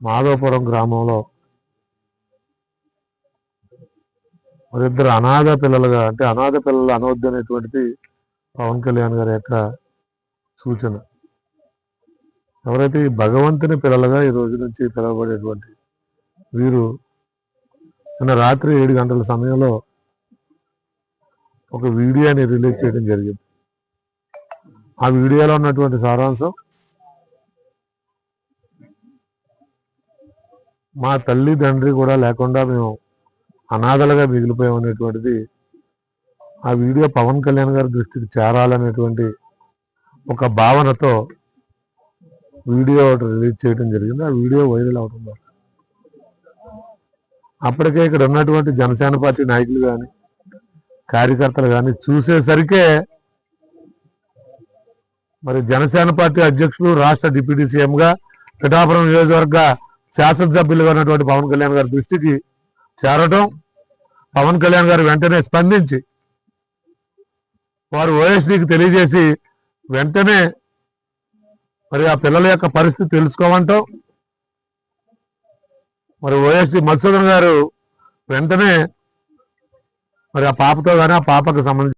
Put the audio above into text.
మాధవపురం గ్రామంలో మరి ఇద్దరు అనాథ పిల్లలుగా అంటే అనాథ పిల్లలు అనవద్దు అనేటువంటిది పవన్ కళ్యాణ్ గారి యొక్క సూచన. ఎవరైతే ఈ భగవంతుని పిల్లలుగా ఈ రోజు నుంచి పిలవబడేటువంటి వీరు నిన్న రాత్రి ఏడు గంటల సమయంలో ఒక వీడియోని రిలీజ్ చేయడం జరిగింది. ఆ వీడియోలో ఉన్నటువంటి సారాంశం మా తల్లి తండ్రి కూడా లేకుండా మేము అనాథలుగా మిగిలిపోయామనేటువంటిది ఆ వీడియో పవన్ కళ్యాణ్ గారి దృష్టికి చేరాలనేటువంటి ఒక భావనతో వీడియో ఒకటి రిలీజ్ చేయడం జరిగింది. ఆ వీడియో వైరల్ అవడం అప్పటికే ఇక్కడ ఉన్నటువంటి జనసేన పార్టీ నాయకులు కానీ కార్యకర్తలు కానీ చూసేసరికే మరి జనసేన పార్టీ అధ్యక్షులు రాష్ట్ర డిప్యూటీ సీఎంగా పిఠాపురం నియోజకవర్గ శాసనసభ్యులుగా ఉన్నటువంటి పవన్ కళ్యాణ్ గారి దృష్టికి చేరటం పవన్ కళ్యాణ్ గారు వెంటనే స్పందించి వారు ఓఎస్డీకి తెలియజేసి వెంటనే మరి ఆ పిల్లల యొక్క పరిస్థితి తెలుసుకోమంటాం. మరి ఓఎస్డీ మధుసూదన్ గారు వెంటనే మరి ఆ పాపతో కానీ ఆ పాపకు సంబంధించి